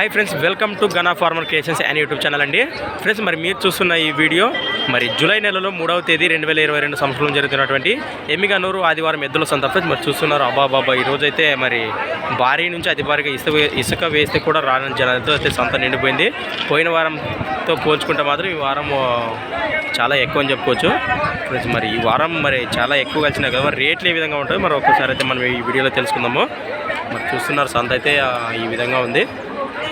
Hi friends welcome to Gana farmer creations and YouTube channel అండి. Friends మరి మీరు చూస్తున్న ఈ వీడియో మరి జూలై నెలలో మూడవ తేదీ రెండు వేల ఇరవై రెండు సంవత్సరంలో జరుగుతున్నటువంటి ఎమ్మిగనూరు ఆదివారం ఎద్దుల సంత. ఫ్రెండ్స్ మరి చూస్తున్నారు అబ్బా బాబా ఈ రోజైతే మరి భారీ నుంచి అతి భారీగా ఇసుక ఇసుక వేస్తే కూడా రాని జనాలతో అయితే సంత నిండిపోయింది. పోయిన వారంతో పోల్చుకుంటే మాత్రం ఈ వారం చాలా ఎక్కువ అని చెప్పుకోవచ్చు. ఫ్రెండ్స్ మరి ఈ వారం మరి చాలా ఎక్కువ కలిసినాయి కదా మరి రేట్లు ఏ విధంగా ఉంటాయి మరి ఒక్కసారి అయితే మనం ఈ వీడియోలో తెలుసుకుందాము. మరి చూస్తున్నారు సంత అయితే ఈ విధంగా ఉంది.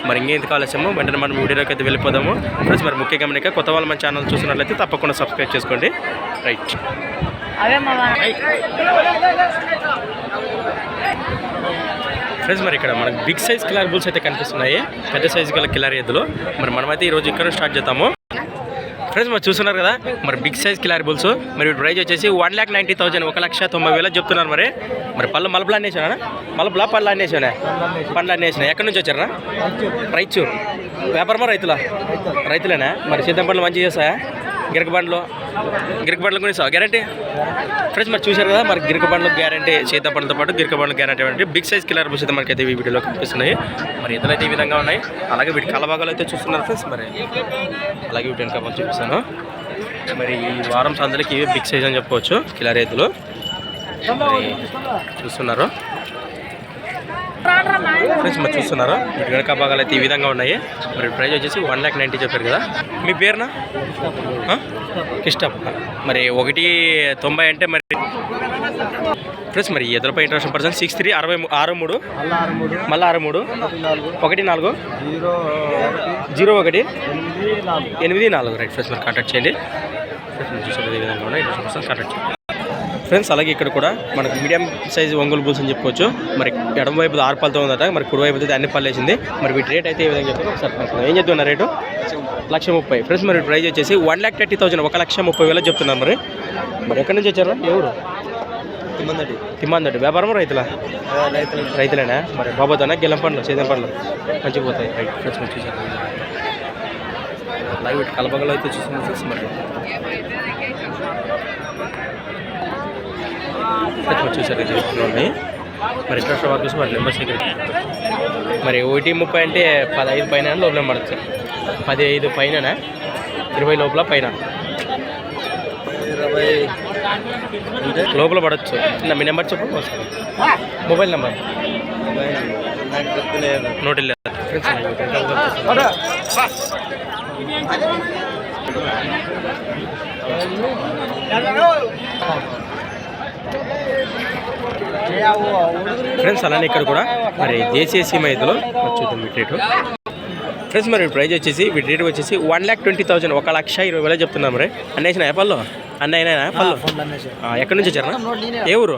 మరి ఇంకేంత ఆలస్యము వెంటనే మనం వీడియోలోకి అయితే వెళ్ళిపోదాము. ఫ్రెండ్స్ మరి ముఖ్య గమనిక కొత్త వాళ్ళు మన ఛానల్ చూసినట్లయితే తప్పకుండా సబ్స్క్రైబ్ చేసుకోండి. రైట్. ఫ్రెండ్స్ మరి ఇక్కడ మనకు బిగ్ సైజ్ కిలార్ బుల్స్ అయితే కనిపిస్తున్నాయి. పెద్ద సైజు గల కిలార్ ఎద్దులు. మరి మనమైతే ఈరోజు ఇక్కడ స్టార్ట్ చేద్దాము. ఫ్రెండ్స్ మరి చూస్తున్నారు కదా? మరి బిగ్ సైజ్ కిలార్ బుల్స్. మరి ప్రైజ్ వచ్చేసి వన్ ల్యాక్ నైంటీ థౌసండ్ ఒక లక్ష తొంభై వేలు చెప్తున్నారు మరి. మరి పళ్ళు మలపలు అన్నేసానా మలపలా పళ్ళు అన్నేసానా పండ్లు అన్నేసిన ఎక్కడి నుంచి వచ్చారా? రైచూరు వ్యాపారమా రైతులా? రైతులేనా? మరి సిద్ధం పండ్లు మంచిగా చేస్తాయా? గిరక బండ్లు. గిరక బండ్లు కూడా ఇస్తావా గ్యారంటీ ఫ్రెండ్స్ మరి చూశారు కదా మరి గిరక బండ్లు గ్యారంటీ చేత పండ్లతో పాటు గిరక బండ్లు గ్యారంటీ అంటే బిగ్ సైజ్ కిలర్ బుస్ అయితే మనకి అయితే ఈ వీడియోలో కనిపిస్తున్నాయి. మరి ఇతరులు ఈ విధంగా ఉన్నాయి. అలాగే వీటి కలభాగాలు అయితే చూస్తున్నారు ఫ్రెండ్స్ మరి. అలాగే వీటి వెనక చూపిస్తాను. మరి ఈ వారం సందరికి ఇవి బిగ్ సైజ్ అని చెప్పుకోవచ్చు కిలర్ రైతులు. మరి చూస్తున్నారు. ఫ్రెండ్స్ మరి చూస్తున్నారు? వీటి వెనక భాగాలు అయితే ఈ విధంగా ఉన్నాయి. మరి ప్రైస్ వచ్చేసి వన్ ల్యాక్ నైంటీ చెప్పారు కదా. మీ పేరునా? ఆ? కిష్టం మరి ఒకటి తొంభై అంటే మరి ఫ్రెండ్స్ మరి ఎదురుపై ఇంట్రెస్ట్ పర్సెంట్ సిక్స్ త్రీ అరవై ఆరు మూడు. మళ్ళీ ఆరు మూడు. ఒకటి నాలుగు. జీరో ఒకటి. ఎనిమిది నాలుగు. రైట్ ఫ్రెండ్స్ మరి కాంటాక్ట్ చేయండి. ఫ్రెండ్స్ మీరు విధంగా ఉన్నాయి. కాంటాక్ట్ చేయండి. ఫ్రెండ్స్ అలాగే ఇక్కడ కూడా మనకు మీడియం సైజ్ ఒంగోలు బుల్స్ అని చెప్పుకోవచ్చు మరి ఎడమ వైపు ఆరు పళ్ళతో ఉందట మరి కుడి వైపు అయితే అన్ని పళ్ళు వేసింది మరి వీటి రేట్ అయితే ఈ విధంగా చెప్తాను ఒకసారి. ఏం చెప్తున్నా రేటు? లక్ష ముప్పై. ఫ్రెండ్స్ మరి ప్రైస్ వచ్చేసి వన్ ల్యాక్ థర్టీ థౌసండ్ ఒక లక్ష ముప్పై వేలు చెప్తున్నారు మరి. మరి ఎక్కడి నుంచి వచ్చారు? ఎవరు తొమ్మిది తిమ్మందటి. వ్యాపారం రైతుల? రైతులు రైతులేనా? మరి బాబోతానా గెలం పండ్లు సేదం పండ్లు. మంచిగా పోతాయి. రైట్ ఫ్రెండ్స్ మంచి చూసారు. అలాగే వీటి కలపగలు అయితే ఫ్రెండ్స్ మరి. చూసారు ఇది ఉన్నాయి మరి ఇంట్రెస్ట్ వాళ్ళు చూసి మరి నెంబర్స్ దగ్గర మరి ఒకటి ముప్పై అంటే పదహైదు పైన లోపల పడచ్చు. పది ఐదు పైన ఇరవై లోపల పైన. లోపల పడవచ్చు నా మీ నెంబర్ చెప్పండి మొబైల్ నెంబర్. నోట్ లేదు ఫ్రెండ్స్ అలానే ఇక్కడ కూడా మరి ఎద్దులు మరి చూద్దాం వీటి రేటు. ఫ్రెండ్స్ మరి ప్రైజ్ వచ్చేసి వీటి రేటు వచ్చేసి వన్ ల్యాక్ ట్వంటీ థౌసండ్ ఒక లక్ష ఇరవై వేలు చెప్తున్నాం మరి. అన్నేసిన పళ్ళు? అన్న అయినా పళ్ళు? ఆ, ఎక్కడి నుంచి వచ్చారా ఏ ఊరు?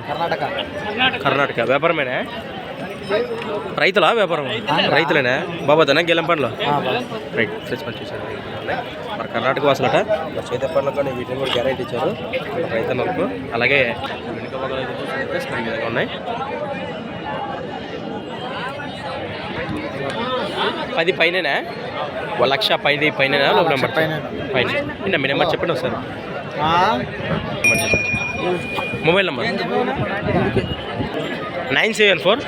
కర్ణాటక. వ్యాపారమేనా? రైతులా వ్యాపారం? రైతులేనా? బాబాదనా గెలం పండ్లు? రైట్ ఫ్రెండ్స్ మంచి చూసారు మరి కర్ణాటక వాసులట. చేత కానీ వీటిని కూడా గ్యారెంటీ ఇచ్చారు. రైతులకు అలాగే వెనుక విధంగా ఉన్నాయి. పది పైననా? ఒక లక్ష పది పైన నెంబర్ పైన. నిన్న మీ నెంబర్ చెప్పండి ఒకసారి. Mobile number? Nine seven four?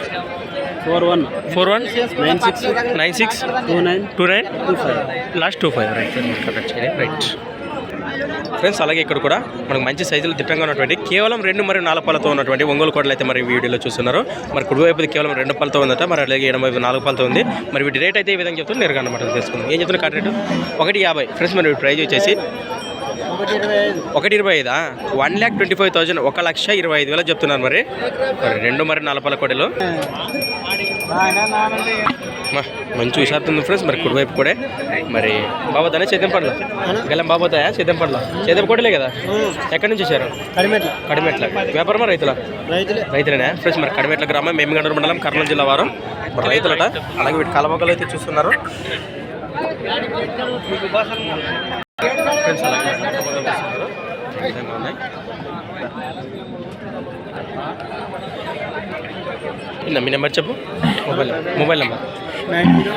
Four one. Four one? Nine six. Nine six? Two nine. Two nine? Two five. Last two five. Right. Correct చేయండి రైట్. ఫ్రెండ్స్ అలాగే ఇక్కడ కూడా మనకు మంచి సైజులు దిట్టంగా ఉన్నటువంటి కేవలం రెండు మరియు నాలుగు పళ్ళతో ఉన్నటువంటి ఒంగోలు కోడలు అయితే మరి వీడియోలో చూస్తున్నారు. మరి కుడివైపు కేవలం రెండు పళ్ళతో ఉందట మరి అలాగే ఎడమ వైపు నాలుగు పళ్ళతో ఉంది. మరి వీటి రేట్ అయితే ఈ విధంగా చెప్తుంది నేరుగా అనమాట తెలుసుకుందాం. ఏం చెప్తున్నారు రేటు? ఒకటి యాభై. ఫ్రెండ్స్ మరి ప్రైజ్ వచ్చేసి ఒకటి ఇరవై ఐదు. One lakh twenty five thousand ఒక లక్ష ఇరవై ఐదు వేలు చెప్తున్నారు మరి. మరి రెండు మరి నాలుగు పళ్ళ కోడలు. మంచి హుషారుతుంది ఫ్రెండ్స్ మరి కుడివైపు కూడా. మరి బాబోతానే చేతం పండ్లు గెలం బాబోతాయా చేతం పండ్లు చేతం కోటలే కదా? ఎక్కడి నుంచి వచ్చారు? కడిమెట్ల. కడిమెట్ల. వ్యాపారమా రైతుల? రైతులే. రైతులేనా? ఫ్రెండ్స్ మరి కడిమెట్ల గ్రామం మేమిగండూరు మండలం కర్నూలు జిల్లా వారం. రైతులట. అలాగే వీటి కలమొక్కలు అయితే చూస్తున్నారు. మీ నెంబర్ చెప్పు? Mobile mobile number. Nine zero.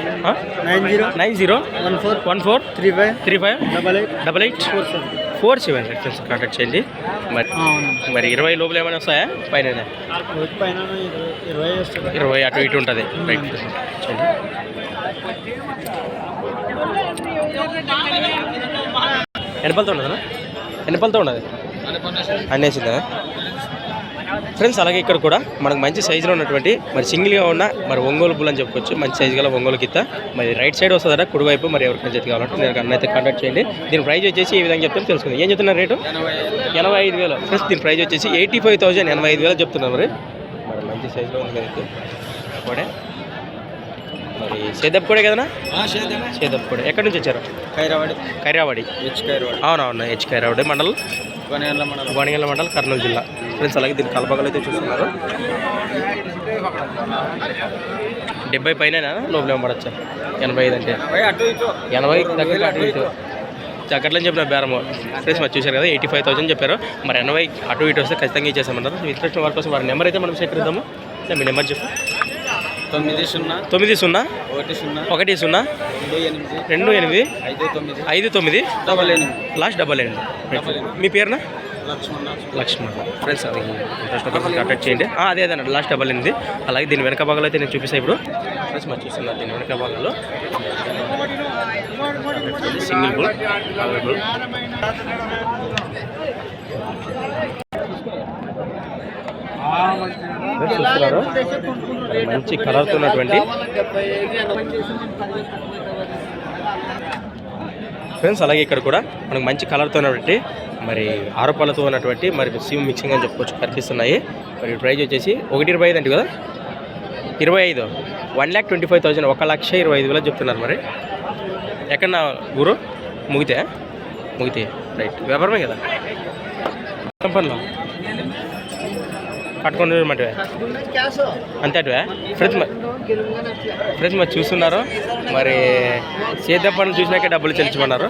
Nine zero. Nine zero. One four. One four. Three five. Three five. Double eight. Double eight. Four seven. Four seven friends contact చేయండి. మరి మరి ఇరవై లోపల ఏమైనా వస్తాయా? పైన ఇరవై అటు ఇటు ఉంటుంది. రైట్. చేయండి. ఎన్ని పళ్ళతో ఉండదు? ఎన్ని ఉండదు. అన్నేసిందా? ఫ్రెండ్స్ అలాగే ఇక్కడ కూడా మనకు మంచి సైజులో ఉన్నటువంటి మరి సింగిల్గా ఉన్న మరి ఒంగోలు బుల్ అని చెప్పుకోవచ్చు. మంచి సైజు గల ఒంగోలు కిత్త మరి రైట్ సైడ్ వస్తుందట కుడివైపు మరి ఎవరికైనా జత కావాలంటే నేను అన్న అయితే కాంటాక్ట్ చేయండి. దీని ప్రైజ్ వచ్చేసి ఈ విధంగా చెప్తాను తెలుసుకుంది ఏం చెప్తున్నారు రేటు? ఎనభై ఐదు వేలు. ఫ్రెండ్స్ దీని ప్రైజ్ వచ్చేసి ఎయిటీ ఫైవ్ థౌసండ్ ఎనభై ఐదు వేలు చెప్తున్నారు మరి. మరి మంచి సైజులో ఉంది కదా ఇది మరి సేదప్ కూడా కదనా? సేదప్ కూడా. ఎక్కడి నుంచి వచ్చారు? ఖైరావాడి. కైరావాడి హెచ్ ఖైరావాడి. అవునవును హెచ్ కైరావాడి మండలం? కొనేళ్ళ మండలం. కర్నూలు జిల్లా. ఫ్రెండ్స్ అలాగే దీని కలపగలు అయితే చూస్తున్నారు. డెబ్బై పైన లోపల పడచ్చా? ఎనభై ఐదు అంటే. ఎనభై దగ్గర అటు ఇటు. దగ్గరలో చెప్పిన బేరము. ఫ్రెండ్స్ మరి చూశారు కదా ఎయిటీ ఫైవ్ థౌసండ్ చెప్పారు. మరి ఎనభై అటు ఇటు వస్తే ఖచ్చితంగా ఇచ్చేసామన్నారు ఇంట్రెస్ట్ వారి కోసం వారి నెంబర్ అయితే మనం సేకరిద్దాము. మీ నెంబర్ చెప్పు. తొమ్మిది సున్నా. తొమ్మిది సున్నా ఒకటి సున్నా. ఒకటి సున్నా రెండు ఎనిమిది. ఐదు తొమ్మిది. డబల్ ఎనిమిది. లాస్ట్ డబల్ ఎనిమిది. మీ పేరునా? లక్ష్మణ. లక్ష్మణ్. ఫ్రెండ్స్ అది ఇంట్రెస్ట్ కాంటాక్ట్ చేయండి. ఆ, అదే అదే లాస్ట్ డబల్ ఎనిమిది. అలాగే దీని వెనక భాగాలు అయితే నేను చూపిస్తాను ఇప్పుడు. ఫ్రెండ్స్ మరి చూస్తున్నారు దీని వెనక భాగాల్లో సింగిల్ బుల్ అవైలబుల్ చూస్తున్నారు? మంచి కలర్తో ఉన్నటువంటి ఫ్రెండ్స్ అలాగే ఇక్కడ కూడా మనకు మంచి కలర్తో ఉన్నటువంటి మరి ఆరోపాలతో ఉన్నటువంటి మరి సిమ్ మిక్సింగ్ అని చెప్పుకోవచ్చు కనిపిస్తున్నాయి. మరి ప్రైజ్ వచ్చేసి ఒకటి ఇరవై ఐదు అంటే కదా? ఇరవై ఐదు. One lakh twenty five thousand ఒక లక్ష ఇరవై ఐదు వేల చెప్తున్నారు మరి. ఎక్కడ నా ఊరు? ముగితే ముగితే రైట్. వ్యాపారమే కదా? కంపెనీలో కట్టుకొని అంటే అంతే అటువే. ఫ్రిడ్జ్ మరి మరి చూస్తున్నారు. మరి సేద్యం పనులు చూసినాకే డబ్బులు చెల్లించమన్నారు.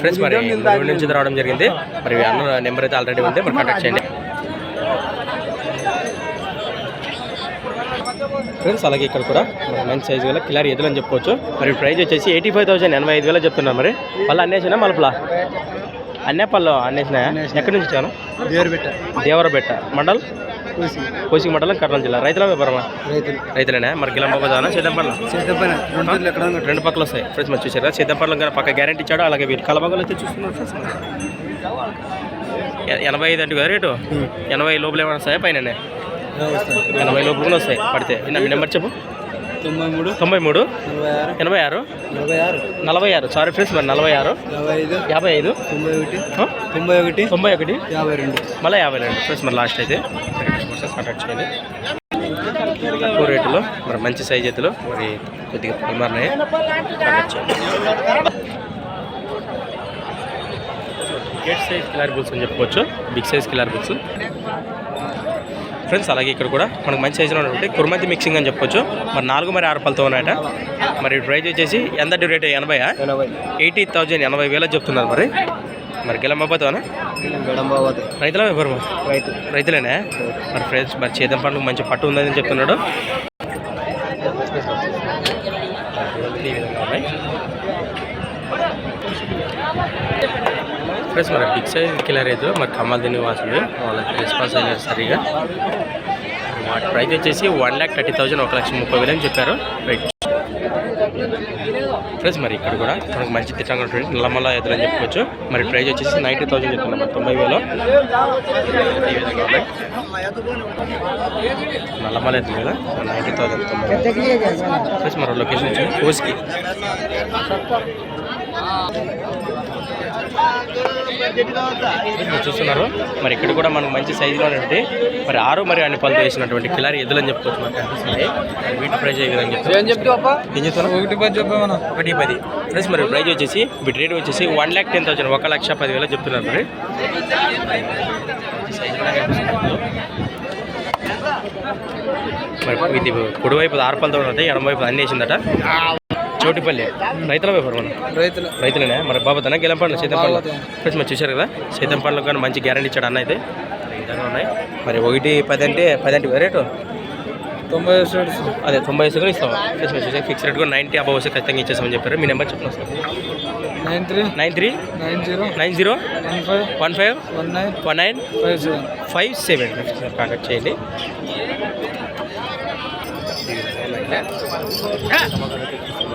ఫ్రెండ్స్ మరి ఊరి నుంచి రావడం జరిగింది. మరి అన్న నెంబర్ అయితే ఆల్రెడీ ఉంది. మరి కాంటాక్ట్ చేయండి. ఫ్రెండ్స్ అలాగే ఇక్కడ కూడా మంచి సైజు గల కిలారి ఎదులు అని చెప్పుకోవచ్చు. మరి ప్రైస్ వచ్చేసి ఎయిటీ ఫైవ్ థౌసండ్ ఎనభై ఐదు వేలు చెప్తున్నారు మరి. పళ్ళు అన్నేసినా మలుపులా? అన్నే పళ్ళు అన్నేసినా? ఎక్కడి నుంచి వచ్చాను? దేవరబెట్ట. మండల్? కూసి కోసిక మండలం కర్నూలు జిల్లా. రైతుల వ్యాపారమా? రైతులు. రైతులేనా? మరి గిలం బాబా సిద్ధంపల్లి సిద్ధపైన రెండు పక్కలు వస్తాయి. ఫ్రెండ్స్ మరి చూసారా సిద్ధంపల్లి గారు పక్క గ్యారంటీ ఇచ్చాడు. అలాగే వీటి కలబాగలు అయితే చూస్తున్నారు ఫ్రెండ్స్ ఎనభై ఐదు అంటే కదా రేటు? ఎనభై లోపల ఏమైనా వస్తాయా? పైన ఎనభై లోపల కూడా వస్తాయి పడితే. నా- మీ నెంబర్ చెప్పు. తొంభై మూడు. తొంభై మూడు. ఎనభై ఆరు. నలభై ఆరు. సారీ ఫ్రెండ్స్ మరి నలభై ఆరు. యాభై ఐదు. తొంభై ఒకటి? తొంభై ఒకటి. తొంభై ఒకటి. యాభై రెండు. మళ్ళీ యాభై రెండు. ఫ్రెండ్స్ మరి లాస్ట్ అయితే. కాంటాక్ట్ చేయండి తక్కువ రేటులో మరి మంచి సైజ్ ఎత్తులో మరి కొద్దిగా పరిమాణాయి కాంటాక్ట్ చేయండి గేట్ సైజ్ కిలార్ బుల్స్ అని చెప్పుకోవచ్చు. Big size Khillar bulls friends అలాగే ఇక్కడ కూడా మనకు మంచి సైజులో ఉన్నటువంటి కుర్మతి మిక్సింగ్ అని చెప్పుకోవచ్చు మరి నాలుగు మరి ఆరు పళ్ళతో ఉన్నాయట. మరి ప్రైజ్ వచ్చేసి ఎంత రేట్ ఎనభైయా? ఎనభై. ఎయిటీ థౌజండ్ ఎనభై వేలు చెప్తున్నారు మరి. మరి గడంబావతి రైతుల వ్యాపారం రైతు. రైతులేనే? మరి ఫ్రెండ్స్ మరి చేతం పండ్లకు మంచి పట్టు ఉందని చెప్తున్నాడు ఈ విధంగా ఉన్నాయి ఫ్రెండ్స్ మరి బిగ్ సైజ్ కిలర్ అయితే మరి కమల్ దిని వాసులు వాళ్ళకి రెస్పాన్స్ అయ్యారు సరిగా. వాటి ప్రైస్ వచ్చేసి వన్ ల్యాక్ థర్టీ థౌజండ్ ఒక లక్ష ముప్పై వేలు అని చెప్పారు. రైట్ ఫ్రెండ్స్ మరి ఇక్కడ కూడా మనకు మంచి తిట్టంగా ఉంటుంది. నల్లమల్ల అని చెప్పుకోవచ్చు. మరి ప్రైస్ వచ్చేసి నైంటీ థౌసండ్ చెప్తున్నాం మరి తొంభై వేలు. ఈ విధంగా ఉన్నాయి. నల్లమల్ల ఎదురు కదా నైంటీ థౌసండ్ తొంభై ఫ్రెండ్స్ మరి లొకేషన్ వచ్చి కోస్కి. చూస్తున్నారు. మరి ఇక్కడ కూడా మనకు మంచి సైజులో ఉంటే మరి ఆరు మరి అన్ని పళ్ళు వేసినటువంటి కిలారి ఎద్దులు అని చెప్పుకోవచ్చు మనకు మరి వీటి ప్రైజ్ ఏ విధంగా చెప్తారు ఏం ఒకటి పది చెప్పామన్నా ఒకటి పది. ఫ్రెండ్స్ మరి ప్రైజ్ వచ్చేసి వీటి రేట్ వచ్చేసి వన్ ల్యాక్ టెన్ థౌసండ్ ఒక లక్ష పదివేలు చెప్తున్నారు మరి. మరి ఇది కుడివైపు ఆరుపలతో ఉంటాయి ఎడమ వైపు అన్ని వేసిందట. చోటిపల్లి. రైతుల వ్యాపారం మనం రైతులు. రైతులేనే? మరి బాబుతోనే గెలం పండ్లు? సీతం పండ్లు. ఫ్రెండ్స్ మరి చూశారు కదా? సీతం పండ్లకు కానీ మంచి గ్యారంటీ ఇచ్చాడు అన్న అయితే. విధంగా ఉన్నాయి. మరి ఒకటి పది అంటే పది అంటే రేటు? తొంభై అదే తొంభై వేసుకొని ఇస్తాం. ప్లస్ మీరు చూసే ఫిక్స్ రేట్ కూడా నైంటీ అబౌవ్ వస్తే ఖచ్చితంగా ఇచ్చేస్తామని చెప్పారు. మీ నెంబర్ చెప్పండి sir nine three. Nine three. Nine zero. Nine zero. One five. One five. One nine. One nine. Five seven. Five seven. Contact చేయండి.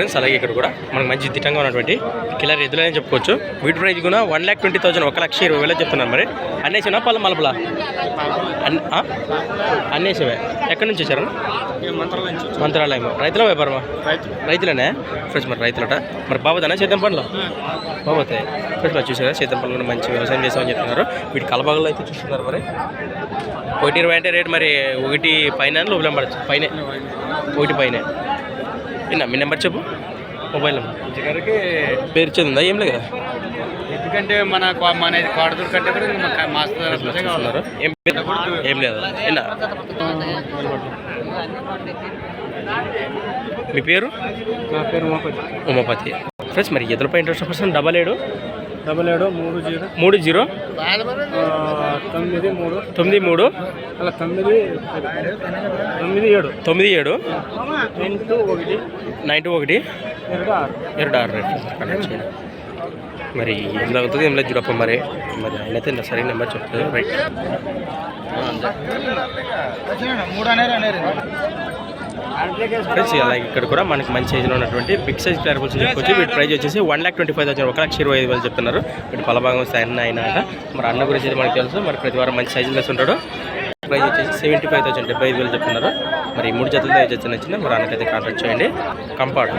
ఫ్రెండ్స్ అలాగే ఇక్కడ కూడా మనకు మంచి దిట్టంగా ఉన్నటువంటి కిలర్ ఎదులనే చెప్పుకోవచ్చు. వీటి ప్రైస్ కూడా వన్ ల్యాక్ ట్వంటీ థౌసండ్ ఒక లక్ష ఇరవై వేలు చెప్తున్నారు మరి. అన్నేసినా పళ్ళ మలపలా? అన్నేసివే. ఎక్కడి నుంచి వచ్చారు? మంత్రాలయం రైతుల వ్యాపారమా? రైతులనే? ఫ్రెండ్స్ మరి రైతులట. మరి బాబోదనా చేద్దాం పనులు? బాబోతాయి ఫ్రెండ్స్ మరి చూసారా? చేద్దాం పనులు కూడా మంచి వ్యవసాయం చేస్తామని చెప్తున్నారు. వీటి కలబాగలు అయితే చూస్తున్నారు మరి. ఒకటి ఇరవై అంటే రేట్ మరి ఒకటి పైన లోపల పడచ్చు. పైన. ఒకటి పైన. విన్నా మీ నెంబర్ చెప్పు. Mobile number. పేరు చదివిందా ఏం లేదు? కదా ఎందుకంటే మన మన కోడదూరు కంటే కూడా చూస్తున్నారు ఏం ఏం లేదు? విన్నా మీ పేరు? నా పేరు మోపతి. ఉమాపతి ఫ్రెండ్స్ మరి ఎదురుపై ఇంట్రెస్ట్ పర్సన్ డబల్ ఏడు. డబల్ ఏడు మూడు జీరో మూడు జీరో తొమ్మిది మూడు తొమ్మిది మూడు అలా తొమ్మిది తొమ్మిది ఏడు తొమ్మిది ఏడు నైన్ టూ ఒకటి నైన్ టూ ఒకటి ಎರಡು ಆರು ಎರಡು ఆరు రేట్ కనెక్ట్ చేయండి మరి ఏం అవుతుంది ఏం లేదు చూడప్ప మరి మరి ఆయన అయితే నా సరైన నెంబర్ చెప్తుంది రైట్ మూడు అనేది అనేది ఫ్రెండ్స్ అలాగే ఇక్కడ కూడా మనకి మంచి సైజులో ఉన్నటువంటి బిగ్ సైజ్ క్లారిబుల్స్ చెప్పుకోవచ్చు వీటి ప్రైస్ వచ్చేసి one lakh twenty five thousand ఒక లక్ష ఇరవై ఐదు వేలు చెప్తున్నారు. వీటి పలభాగం వస్తే అన్న అయినా మరి అన్న గురించి అయితే మనకు తెలుసు. మరి ప్రతి వారం మంచి సైజులు వేస్తుంటాడు ప్రైజ్ ప్రైస్ వచ్చేసి సెవెంటీ ఫైవ్ థౌసండ్ డెబ్బై ఐదు వేలు చెప్తున్నారు. మరి ఈ మూడు జతలతో ఏ జత నచ్చిందో మరి అన్నకైతే కాంటాక్ట్ చేయండి. కంపార్ట్.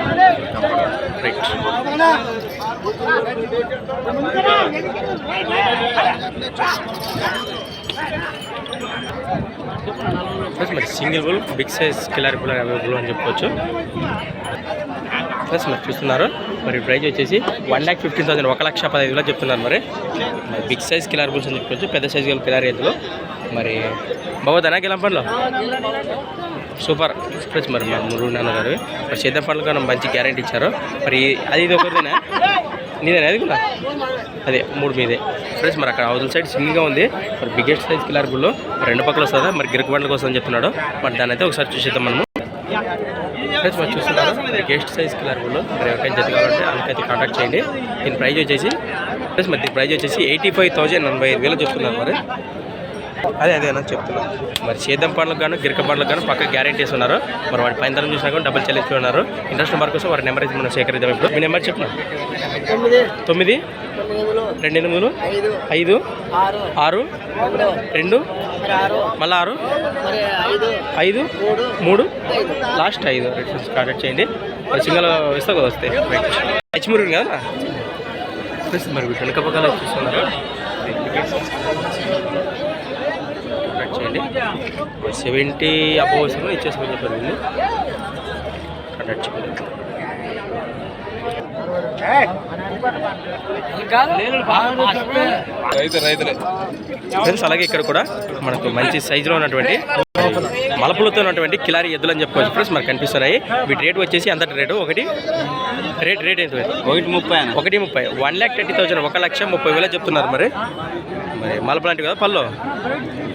రైట్ ప్లస్ మరి single bull big size Khillari bull available అని చెప్పుకోవచ్చు ప్లస్ మరి చూస్తున్నారు మరి ప్రైస్ వచ్చేసి వన్ ల్యాక్ ఫిఫ్టీన్ థౌసండ్ ఒక లక్ష పదహైదు వేలు చెప్తున్నారు మరి. మరి బిగ్ సైజ్ కిలర్ బుల్స్ అని చెప్పుకోవచ్చు పెద్ద సైజ్ గల కిలారి ఎద్దులు మరి బాగుందనా గిలంపంలో సూపర్. ఎక్స్ప్రెస్ మరి మా మురుగు నాన్నగారు మరి చేద్దాం పండ్లు మంచి గ్యారంటీ ఇచ్చారు. మరి అది ఇది ఒకరిదేనా? నీదేనా? అది కూడా? అదే మూడు మీదే. ఫ్రెండ్స్ మరి అక్కడ అవతల సైడ్ సింగిల్గా ఉంది. మరి బిగ్గెస్ట్ సైజ్ కిలార్ గుల్లో రెండు పక్కల వస్తుందా? మరి గిరకు బండ్ల కోసం చెప్తున్నాడు. మరి దాన్ని అయితే ఒకసారి చూసేద్దాం మనము. ఫ్రెండ్స్ మరి చూస్తున్నారు? గెస్ట్ సైజ్ కిలార్ గుల్లో మరి ఎవరికైనా జత కావాలంటే అందుకైతే కాంటాక్ట్ చేయండి. దీని ప్రైజ్ వచ్చేసి ఫ్రెండ్స్ మరి దీని ప్రైజ్ వచ్చేసి ఎయిటీ ఫైవ్ థౌజండ్ ఎనభై ఐదు వేలు చెప్తున్నారు మరి. అదే అదే అని చెప్తున్నా. మరి సేదం పండ్లకు గాను గిరక పండ్లకు గాను పక్క గ్యారెంటీ ఉన్నారు మరి వాడి పైన తరం చూసినా కానీ డబ్బులు చెల్లించుకున్నారు ఇంట్రెస్ట్ నెంబర్ కోసం వారి నెంబర్ అయితే మనం సేకరిద్దాం ఇప్పుడు. మీ నెంబర్ చెప్పిన తొమ్మిది. రెండు ఎనిమిదిలు ఐదు ఆరు రెండు మళ్ళీ ఆరు ఐదు మూడు లాస్ట్ ఐదు కాంటాక్ట్ చేయండి. సింగల్ ఇస్తా కదా వస్తే. హెచ్మూరి కదా? మరి వెనక పక్కన చూస్తున్నారు? కాంటాక్ట్ చేయండి. సెవెంటీ వస్తుంది ఇచ్చేసుకోమని చెప్పారు కాంటాక్ట్ చేయండి ఫ్రెండ్స్ అలాగే ఇక్కడ కూడా మనకు మంచి సైజులో ఉన్నటువంటి మలపులతో ఉన్నటువంటి కిలారి ఎద్దులు అని చెప్పుకోవచ్చు ఫ్రెండ్స్ మనకు కనిపిస్తున్నాయి. వీటి రేటు వచ్చేసి అంతటి రేటు ఒకటి రేట్ రేట్ ఏంటి ఒకటి ముప్పై ఒకటి ముప్పై. వన్ ల్యాక్ థర్టీ థౌసండ్ ఒక లక్ష ముప్పై వేలు చెప్తున్నారు మరి. మరి మలపు లాంటివి కదా పళ్ళు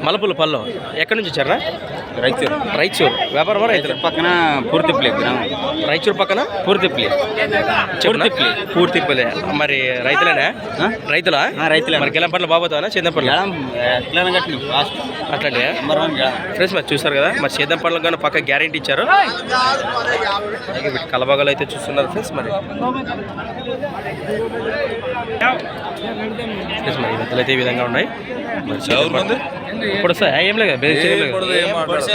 మలపులు పళ్ళు ఎక్కడి నుంచి వచ్చారా రైతు రైచూరు. వ్యాపారమా రైతులు? పక్కన పూర్తి ప్లే గ్రామం. రైచూరు పక్కన పూర్తి ప్లే చెప్పునా? పూర్తి పల్లె మరి రైతులేనా? రైతులా? ఆ, రైతులే. మరి గెలం పనులు బాబోతావా చేద్దాం పనులు అట్లాంటి ఫ్రెండ్స్ మరి చూసారు కదా మరి పనులకు కానీ పక్క గ్యారంటీ ఇచ్చారు. కలబాగాలు అయితే చూస్తున్నారు ఫ్రెండ్స్ మరి. ఫ్రెండ్స్ మరి ఈ విధంగా ఉన్నాయి. ఇప్పుడు ఏం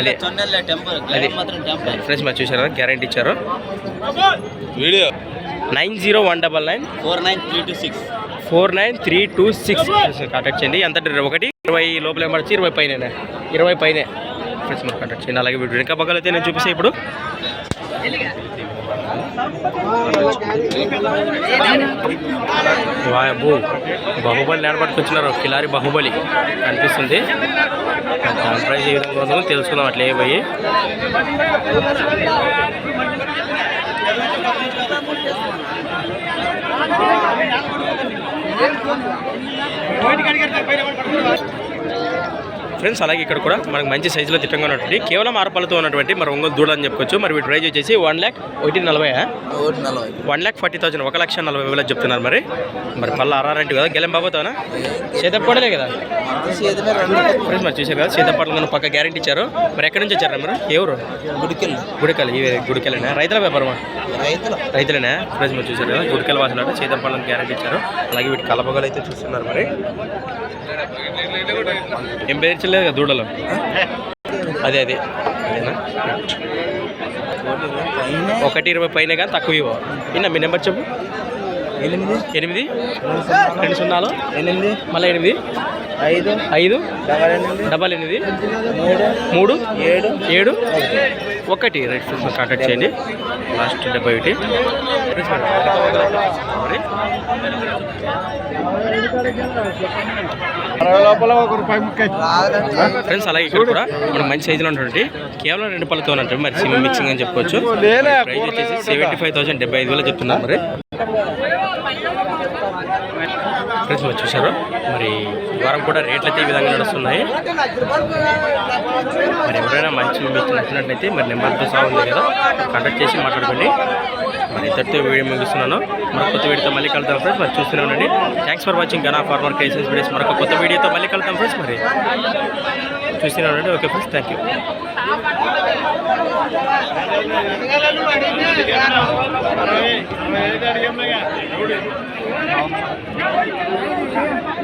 లేదు. ఫ్రెండ్స్ మరి చూసారు గ్యారంటీ ఇచ్చారు. Video. Nine zero one double nine. Four nine three two six four nine three two six contact చేయండి. ఎంత ఒకటి. ఇరవై లోపల పడిచి ఇరవై పైన ఇరవై పైనే. ఫ్రెండ్స్ మీరు కాంటాక్ట్ చేయండి. అలాగే వీడు వెనక పక్కల అయితే నేను చూపిస్తే ఇప్పుడు. వాయబు బాహుబలి నిలబట్టుకొచ్చినారు కిలారి బాహుబలి కనిపిస్తుంది. దాని ప్రైస్ ఏ విధంగా ఉందో తెలుసుకుందాం అట్లా ఏ పోయి. ఫ్రెండ్స్ అలాగే ఇక్కడ కూడా మనకు మంచి సైజులో తిట్టంగా ఉన్నటువంటి కేవలం ఆరుపలతో ఉన్నటువంటి మరి ఒంగోలు దూడ అని చెప్పుకోవచ్చు. మరి వీటి ప్రైజ్ వచ్చేసి వన్ ల్యాక్ ఒకటి నలభై వన్ ల్యాక్ ఫార్టీ థౌసండ్ ఒక లక్ష నలభై వేలు చెప్తున్నారు మరి. మరి పళ్ళ ఆరారంటి కదా గెలం బాబోతానా చేతపడలే కదా? ఫ్రెండ్స్ మరి చూసారు కదా సీతాపట్ల పక్క గ్యారెంటీ ఇచ్చారు. మరి ఎక్కడి నుంచి వచ్చారు మీరు? ఎవరు గుడికెళ్ళి. గుడికల్ ఇవి గుడికలేనా రైతుల వ్యాపారమా? రైతులు. రైతులేనా? ఫ్రెండ్స్ మీరు చూసారు కదా గుడికల్ వాసన సీతాపట్లం గ్యారెంటీ ఇచ్చారు. అలాగే వీటి కలపగలు అయితే చూస్తున్నారు మరి. ఏం పేర్చలేదు కదా దూడలు. అదే అదే. అదేనా? ఒకటి ఇరవై పైన కానీ తక్కువ ఇవ్వ. ఇన్న మీ నెంబర్ చెప్పు. ఎనిమిది. ఎనిమిది? రెండు సున్నాలు. ఎనిమిది. మళ్ళీ ఎనిమిది? ఐదు. ఐదు? డబల్ ఎనిమిది. డబల్ ఎనిమిది? మూడు. మూడు? ఏడు. ఏడు? ఒకటి రైట్ ఫ్రెండ్స్ కాంటాక్ట్ చేయండి. లాస్ట్ డెబ్బై ఒకటి. ఫ్రెండ్స్ అలాగే ఇక్కడ కూడా మనం మంచి సైజులో ఉన్నటువంటి కేవలం రెండు పళ్ళతో ఉన్నట్టు మరి సిమ్ మిక్సింగ్ అని చెప్పుకోవచ్చు ప్రైస్ వచ్చేసి సెవెంటీ ఫైవ్ థౌసండ్ డెబ్బై ఐదు వేలు చెప్తున్నారు మరి. ఫ్రెండ్స్ మరి మరి వారం కూడా రేట్లు అయితే ఈ విధంగా నడుస్తున్నాయి. మరి ఎవరైనా మంచి మీకు నచ్చినట్లయితే మరి నెంబర్తో సహా ఉంది కదా కాంటాక్ట్ చేసి మాట్లాడుకోండి. మరి ఇద్దరితో వీడియో ముగిస్తున్నాను. మరొక కొత్త వీడియోతో మళ్ళీ కలుద్దాం ఫ్రెండ్స్. మరి చూస్తూనే ఉండండి. Thanks for watching Gana farmer cases videos మరొక కొత్త వీడియోతో మళ్ళీ కలుద్దాం ఫ్రెండ్స్. మరి చూస్తూనే ఉండండి. Okay friends thank you